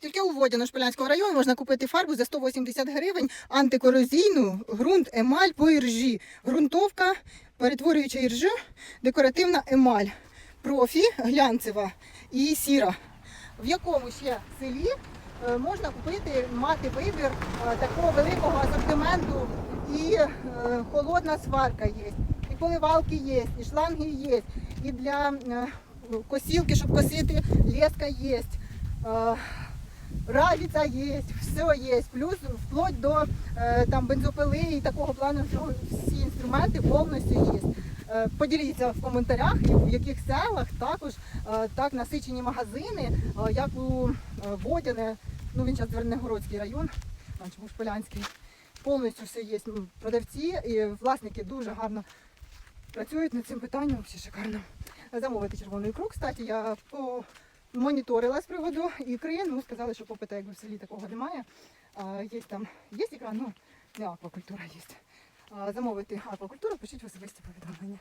Тільки у Водяно Шполянського району можна купити фарбу за 180 гривень, антикорозійну, ґрунт, емаль по іржі. Ґрунтовка, перетворююча іржу, декоративна емаль, профі, глянцева і сіра. В якому ще селі е, можна купити, мати вибір е, такого великого асортименту і е, холодна сварка є, і поливалки є, і шланги є, і для косілки, щоб косити, леска є. Равіця є, все є, плюс вплоть до е, там бензопили і такого плану, всі інструменти повністю є. Е, Поділіться в коментарях, в яких селах також е, так насичені магазини, як у Водяне, ну він зараз Звернегородський район, значить був Шполянський. Повністю все є. Продавці і власники дуже гарно працюють над цим питанням, все шикарно. Замовити червоний круг. Кстати, я по моніторила з приводу ікри, ну сказали, що попита якби в селі такого немає. А, є там, є ікра, ну не аквакультура є. А, замовити аквакультуру, пишіть в особисті повідомлення.